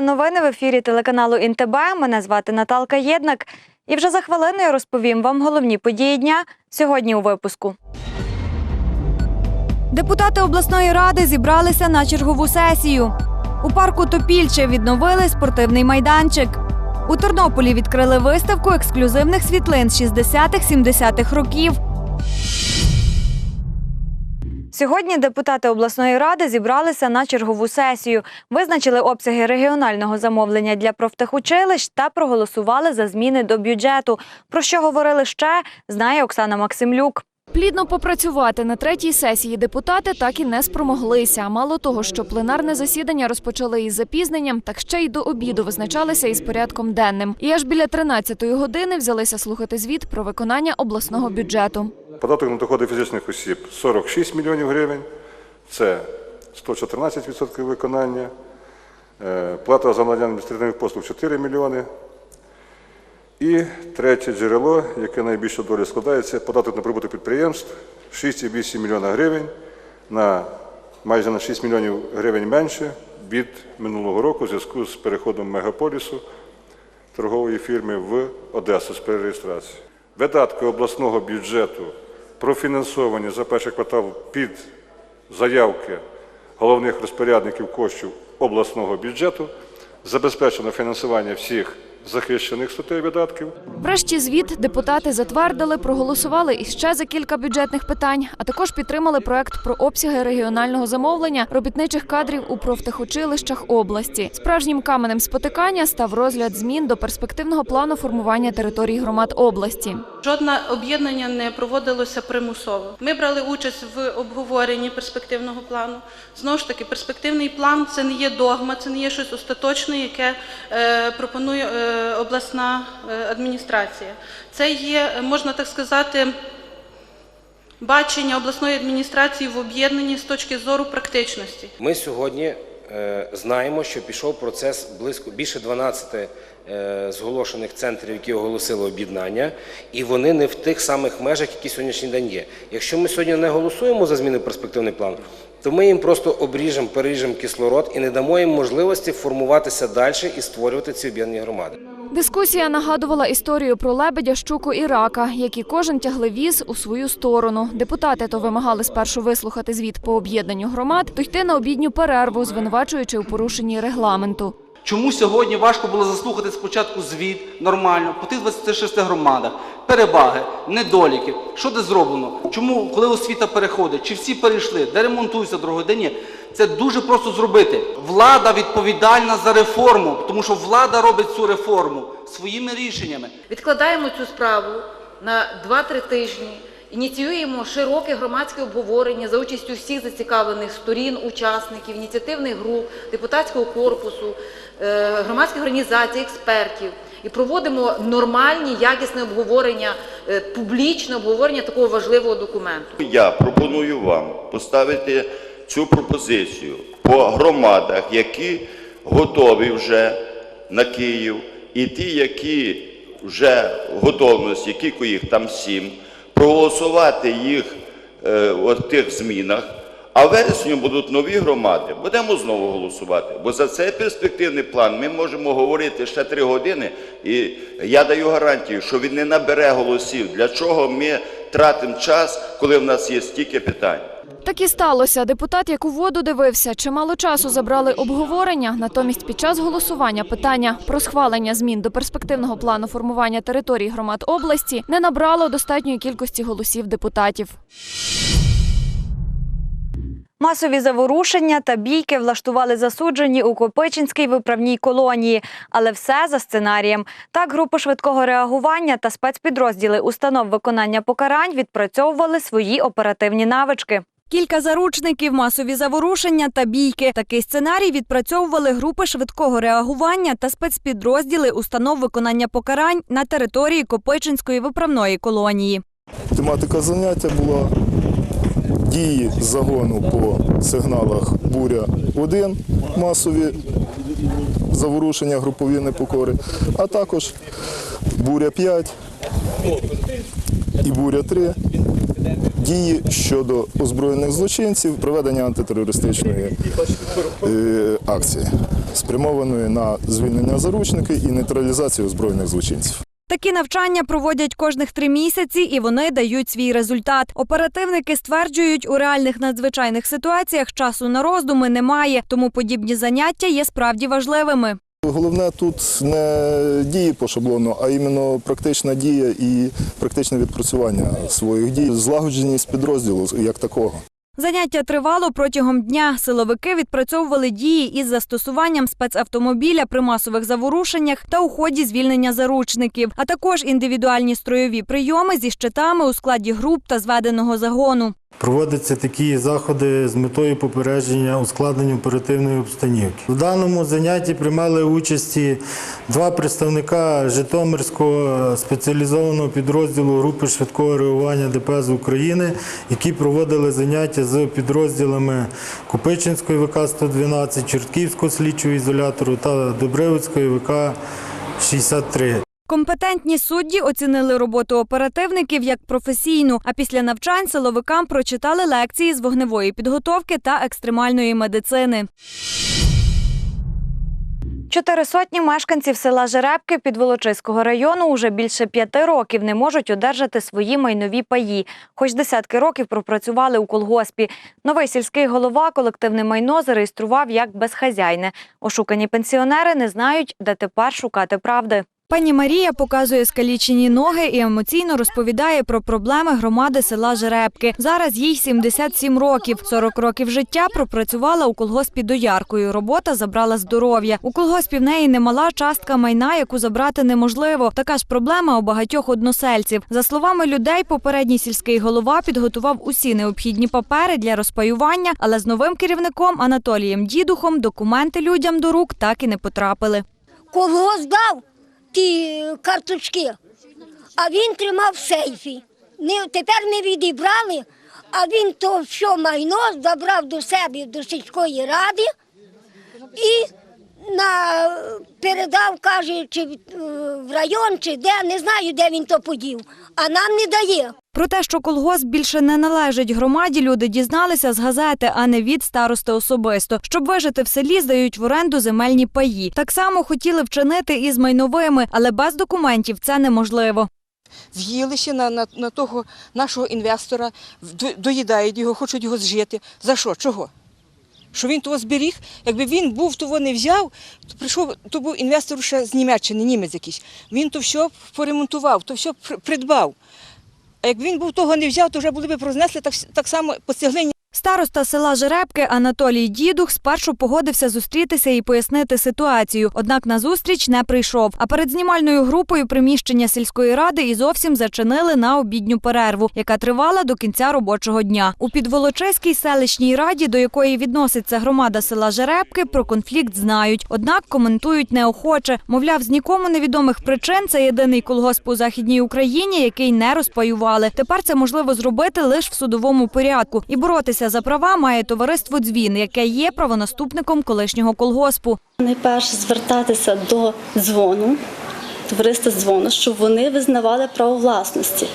Новини в ефірі телеканалу ІНТБ. Мене звати Наталка Єднак. І вже за хвилину я розповім вам головні події дня сьогодні у випуску. Депутати обласної ради зібралися на чергову сесію. У парку Топільче відновили спортивний майданчик. У Тернополі відкрили виставку ексклюзивних світлин 60-70-х років. Сьогодні депутати обласної ради зібралися на чергову сесію, визначили обсяги регіонального замовлення для профтехучилищ та проголосували за зміни до бюджету. Про що говорили ще, знає Оксана Максимлюк. Плідно попрацювати на третій сесії депутати так і не спромоглися. Мало того, що пленарне засідання розпочали із запізненням, так ще й до обіду визначалися із порядком денним. І аж біля 13-ї години взялися слухати звіт про виконання обласного бюджету. Податок на доходи фізичних осіб 46 мільйонів гривень, це 114% виконання. Е, Плата за надання адміністративних послуг 4 мільйони. І третє джерело, яке найбільше долі складається, податок на прибуток підприємств 6,8 мільйона гривень на майже на 6 мільйонів гривень менше від минулого року в зв'язку з переходом мегаполісу торгової фірми в Одесу з перереєстрації. Видатки обласного бюджету профінансовані за перший квартал під заявки головних розпорядників коштів обласного бюджету. Забезпечено фінансування всіх захищених статей видатків. Врешті звіт депутати затвердили, проголосували іще за кілька бюджетних питань, а також підтримали проект про обсяги регіонального замовлення робітничих кадрів у профтехучилищах області. Справжнім каменем спотикання став розгляд змін до перспективного плану формування територій громад області. Жодне об'єднання не проводилося примусово. Ми брали участь в обговоренні перспективного плану. Знову ж таки, перспективний план це не є догма, це не є щось остаточне, яке е, пропонує е, обласна е, адміністрація. Це є, е, можна так сказати, бачення обласної адміністрації в об'єднанні з точки зору практичності. Ми сьогодні е, знаємо, що пішов процес близько більше 12 е, зголошених центрів, які оголосили об'єднання, і вони не в тих самих межах, які сьогоднішній день є. Якщо ми сьогодні не голосуємо за зміни перспективний план, то ми їм просто обріжемо, переріжемо кислород і не дамо їм можливості формуватися далі і створювати ці об'єднані громади. Дискусія нагадувала історію про лебедя, щуку і рака, які кожен тягли віз у свою сторону. Депутати то вимагали спершу вислухати звіт по об'єднанню громад, то йти на обідню перерву, звинувачуючи у порушенні регламенту. Чому сьогодні важко було заслухати спочатку звіт нормально по тих 26 громадах, переваги, недоліки, що де зроблено? Чому, коли освіта переходить, чи всі перейшли, де ремонтуються дороги, де ні? Це дуже просто зробити. Влада відповідальна за реформу, тому що влада робить цю реформу своїми рішеннями. Відкладаємо цю справу на 2-3 тижні, ініціюємо широке громадське обговорення за участю всіх зацікавлених сторін, учасників, ініціативних груп, депутатського корпусу, е, громадських організацій, експертів. І проводимо нормальні, якісне обговорення, е, публічне обговорення такого важливого документу. Я пропоную вам поставити цю пропозицію по громадах, які готові вже на Київ, і ті, які вже в готовності, кілько їх там сім, проголосувати їх е, в тих змінах. А в вересні будуть нові громади. Будемо знову голосувати. Бо за цей перспективний план ми можемо говорити ще три години, і я даю гарантію, що він не набере голосів. Для чого ми тратимо час, коли в нас є стільки питань? Так і сталося. Депутат, як у воду дивився, чимало часу забрали обговорення. Натомість під час голосування питання про схвалення змін до перспективного плану формування територій громад області не набрало достатньої кількості голосів депутатів. Масові заворушення та бійки влаштували засуджені у Копичинській виправній колонії, але все за сценарієм. Так, групи швидкого реагування та спецпідрозділи установ виконання покарань відпрацьовували свої оперативні навички. Кілька заручників, масові заворушення та бійки. Такий сценарій відпрацьовували групи швидкого реагування та спецпідрозділи установ виконання покарань на території Копичинської виправної колонії. Тематика заняття була дії загону по сигналах буря 1 масові заворушення, групові непокори, а також буря 5 і буря 3 дії щодо озброєних злочинців, проведення антитерористичної е, акції, спрямованої на звільнення заручників і нейтралізацію озброєних злочинців. Такі навчання проводять кожних три місяці, і вони дають свій результат. Оперативники стверджують, у реальних надзвичайних ситуаціях часу на роздуми немає, тому подібні заняття є справді важливими. Головне тут не дії по шаблону, а іменно практична дія і практичне відпрацювання своїх дій, злагодженість підрозділу як такого. Заняття тривало протягом дня. Силовики відпрацьовували дії із застосуванням спецавтомобіля при масових заворушеннях та у ході звільнення заручників, а також індивідуальні строєві прийоми зі щитами у складі груп та зведеного загону. Проводяться такі заходи з метою попередження ускладнення оперативної обстановки. В даному занятті приймали участі два представника Житомирського спеціалізованого підрозділу групи швидкого реагування ДПС України, які проводили заняття з підрозділами Купичинської ВК 112, Чортківського слідчого ізолятору та Добривицької ВК 63. Компетентні судді оцінили роботу оперативників як професійну, а після навчань силовикам прочитали лекції з вогневої підготовки та екстремальної медицини. Чотири сотні мешканців села Жеребки Підволочиського району уже більше п'яти років не можуть одержати свої майнові паї, хоч десятки років пропрацювали у колгоспі. Новий сільський голова колективне майно зареєстрував як безхазяйне. Ошукані пенсіонери не знають, де тепер шукати правди. Пані Марія показує скалічені ноги і емоційно розповідає про проблеми громади села Жеребки. Зараз їй 77 років. 40 років життя пропрацювала у колгоспі дояркою. Робота забрала здоров'я. У колгоспі в неї немала частка майна, яку забрати неможливо. Така ж проблема у багатьох односельців. За словами людей, попередній сільський голова підготував усі необхідні папери для розпаювання, але з новим керівником Анатолієм Дідухом документи людям до рук так і не потрапили. Колгосп дав ті карточки, а він тримав в сейфі. Тепер ми відібрали, а він то все майно забрав до себе до сільської ради і на, передав, каже, чи в- в район, чи де, не знаю, де він то подів, а нам не дає. Про те, що колгосп більше не належить громаді, люди дізналися з газети, а не від старости особисто. Щоб вижити в селі, здають в оренду земельні паї. Так само хотіли вчинити і з майновими, але без документів це неможливо. В'їли ще на, на, на того нашого інвестора, доїдають його, хочуть його зжити. За що? Чого? Що він того зберіг? Якби він був, того не взяв, то прийшов, то був інвестор ще з Німеччини, німець якийсь. Він то все поремонтував, то все при- придбав. А як він був того не взяв, то вже були б рознесли так, так само по цеглині. Староста села Жеребки Анатолій Дідух спершу погодився зустрітися і пояснити ситуацію. Однак на зустріч не прийшов. А перед знімальною групою приміщення сільської ради і зовсім зачинили на обідню перерву, яка тривала до кінця робочого дня. У Підволочиській селищній раді, до якої відноситься громада села Жеребки, про конфлікт знають. Однак коментують неохоче. Мовляв, з нікому невідомих причин це єдиний колгосп у західній Україні, який не розпаювали. Тепер це можливо зробити лише в судовому порядку. І боротися за права має товариство Дзвін, яке є правонаступником колишнього колгоспу. Найперше звертатися до дзвону, товариства дзвону, щоб вони визнавали право власності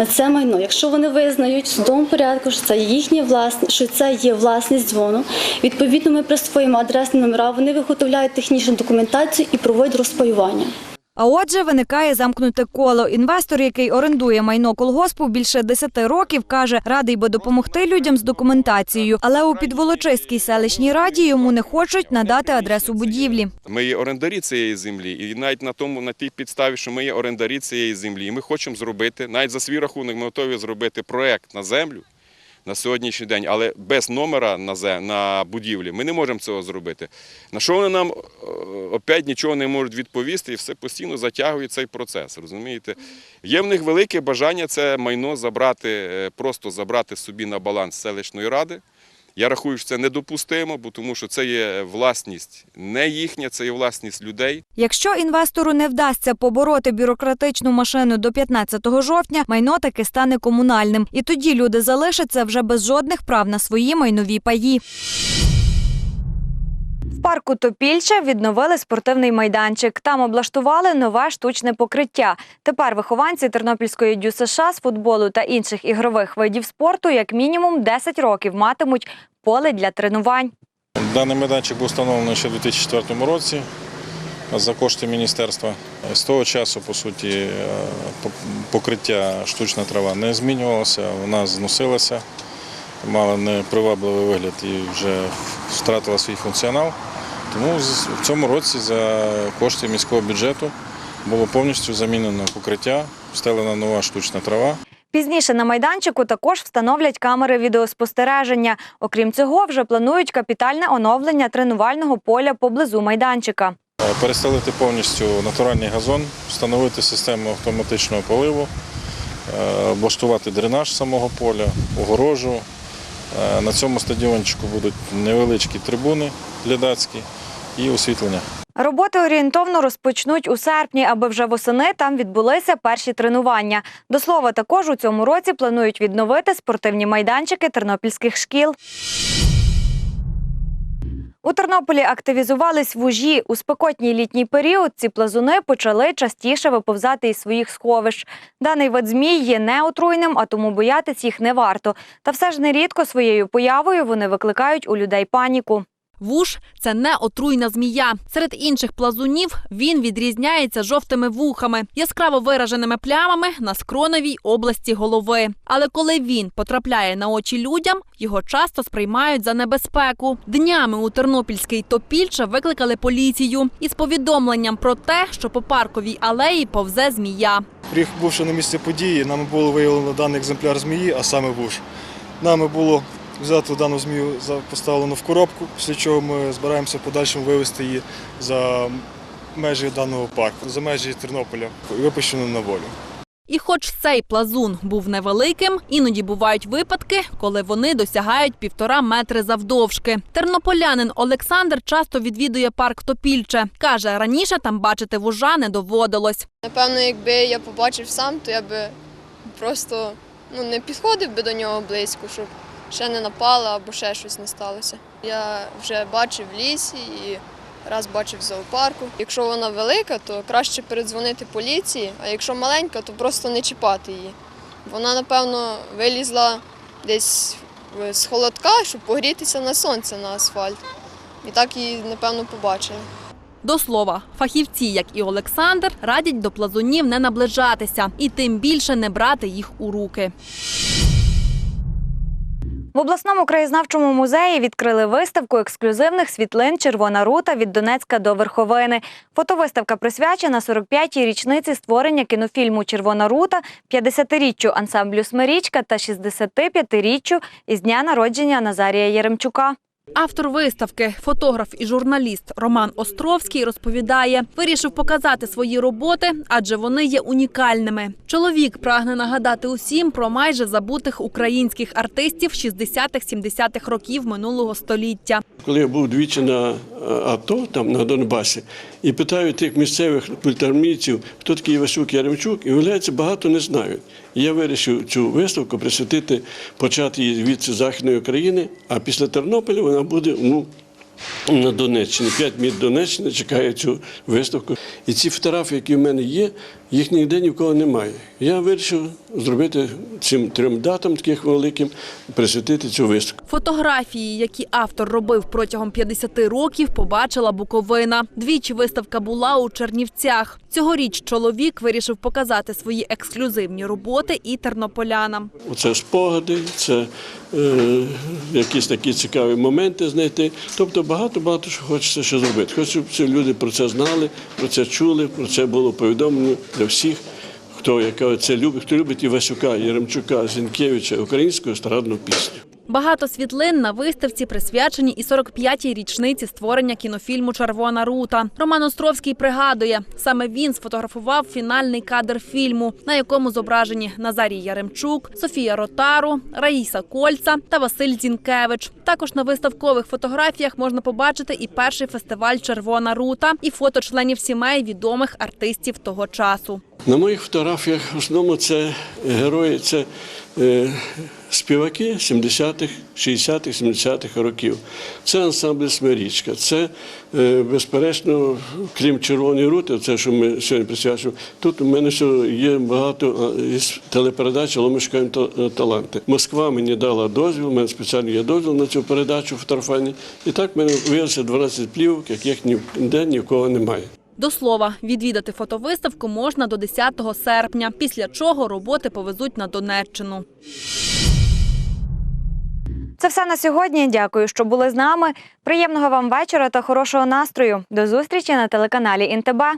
на це майно. Якщо вони визнають в судовому порядку, що це їхня власність, що це є власність дзвону, відповідно ми присвоїмо адресні номера, вони виготовляють технічну документацію і проводять розпаювання. А отже, виникає замкнуте коло. Інвестор, який орендує майно колгоспу більше 10 років, каже, радий би допомогти людям з документацією, але у Підволочиській селищній раді йому не хочуть надати адресу будівлі. Ми є орендарі цієї землі, і навіть на тому, на тій підставі, що ми є орендарі цієї землі, і ми хочемо зробити, навіть за свій рахунок, ми готові зробити проект на землю на сьогоднішній день, але без номера на, на будівлі ми не можемо цього зробити. На що вони нам е, опять нічого не можуть відповісти, і все постійно затягує цей процес. Розумієте? Є в них велике бажання це майно забрати, е, просто забрати собі на баланс селищної ради. Я рахую, що це недопустимо, бо тому що це є власність не їхня, це є власність людей. Якщо інвестору не вдасться побороти бюрократичну машину до 15 жовтня, майно таки стане комунальним. І тоді люди залишаться вже без жодних прав на свої майнові паї. В парку Топільче відновили спортивний майданчик. Там облаштували нове штучне покриття. Тепер вихованці Тернопільської дю США з футболу та інших ігрових видів спорту як мінімум 10 років матимуть поле для тренувань. Даний майданчик був встановлений ще у 2004 році за кошти міністерства. З того часу, по суті, е, покриття штучна трава не змінювалося, вона зносилася, мала непривабливий вигляд і вже втратила свій функціонал. Тому в цьому році за кошти міського бюджету було повністю замінено покриття, встелена нова штучна трава. Пізніше на майданчику також встановлять камери відеоспостереження. Окрім цього, вже планують капітальне оновлення тренувального поля поблизу майданчика. Е, Перестелити повністю натуральний газон, встановити систему автоматичного поливу, е, облаштувати дренаж самого поля, огорожу. Е, На цьому стадіончику будуть невеличкі трибуни глядацькі і освітлення. Роботи орієнтовно розпочнуть у серпні, аби вже восени там відбулися перші тренування. До слова, також у цьому році планують відновити спортивні майданчики тернопільських шкіл. У Тернополі активізувались вужі. У спекотній літній період ці плазуни почали частіше виповзати із своїх сховищ. Даний вид змій є неотруйним, а тому боятись їх не варто. Та все ж нерідко своєю появою вони викликають у людей паніку. Вуш це не отруйна змія. Серед інших плазунів він відрізняється жовтими вухами, яскраво вираженими плямами на скроновій області голови. Але коли він потрапляє на очі людям, його часто сприймають за небезпеку. Днями у Тернопільський Топільче викликали поліцію із повідомленням про те, що по парковій алеї повзе змія. Прибувши на місце події, нами було виявлено даний екземпляр змії, а саме вуж. Нами було взято дану змію, за- поставлено в коробку, після чого ми збираємося в подальшому вивезти її за межі даного парку, за межі Тернополя випущено на волю. І хоч цей плазун був невеликим, іноді бувають випадки, коли вони досягають півтора метри завдовжки. Тернополянин Олександр часто відвідує парк Топільче. Каже, раніше там бачити вужа не доводилось. Напевно, якби я побачив сам, то я би просто ну, не підходив би до нього близько, щоб ще не напала або ще щось не сталося. Я вже бачив в лісі і раз бачив в зоопарку. Якщо вона велика, то краще передзвонити поліції, а якщо маленька, то просто не чіпати її. Вона, напевно, вилізла десь з холодка, щоб погрітися на сонце на асфальт. І так її, напевно, побачили. До слова, фахівці, як і Олександр, радять до плазунів не наближатися і тим більше не брати їх у руки. В обласному краєзнавчому музеї відкрили виставку ексклюзивних світлин Червона рута від Донецька до Верховини. Фотовиставка присвячена 45-й річниці створення кінофільму Червона рута, 50-річчю ансамблю Смирічка та 65-річчю із дня народження Назарія Єремчука. Автор виставки, фотограф і журналіст Роман Островський розповідає, вирішив показати свої роботи, адже вони є унікальними. Чоловік прагне нагадати усім про майже забутих українських артистів 60-70-х років минулого століття. Коли я був двічі на АТО, там на Донбасі, і питаю тих місцевих пультармійців, хто такий Івасюк Яремчук, і виявляється, багато не знають. Я вирішив цю виставку присвятити, почати її від Західної України, а після Тернополя вона буде ну, на Донеччині. П'ять міст Донеччини чекає цю виставку. І ці фотографії, які в мене є, їх ніде ні в кого немає. Я вирішив зробити цим трьом датам, таких великим, присвятити цю виставку. Фотографії, які автор робив протягом 50 років, побачила Буковина. Двічі виставка була у Чернівцях. Цьогоріч чоловік вирішив показати свої ексклюзивні роботи і тернополянам. Це спогади, це е, якісь такі цікаві моменти знайти. Тобто багато-багато що хочеться ще зробити. Хочу, щоб люди про це знали, про це чули, про це було повідомлено для всіх, хто яка це любить, хто любить Івасюка, Яремчука, Зінкевича, українську естрадну пісню. Багато світлин на виставці присвячені і 45-й річниці створення кінофільму Червона рута. Роман Островський пригадує, саме він сфотографував фінальний кадр фільму, на якому зображені Назарій Яремчук, Софія Ротару, Раїса Кольца та Василь Зінкевич. Також на виставкових фотографіях можна побачити і перший фестиваль Червона рута, і фото членів сімей відомих артистів того часу. На моїх фотографіях в основному це герої, це співаки 70-х, 60-х, 70-х років. Це ансамбль Смирічка. Це, е, безперечно, крім червоної рути, це, що ми сьогодні присвячуємо, тут у мене ще є багато а, із телепередачі «Ломишкаємо та- е, таланти. Москва мені дала дозвіл, у мене спеціально є дозвіл на цю передачу фотографування. І так в мене виявилося 12 плівок, яких ніде ні в кого немає. До слова, відвідати фотовиставку можна до 10 серпня, після чого роботи повезуть на Донеччину. Це все на сьогодні. Дякую, що були з нами. Приємного вам вечора та хорошого настрою. До зустрічі на телеканалі Інтеба.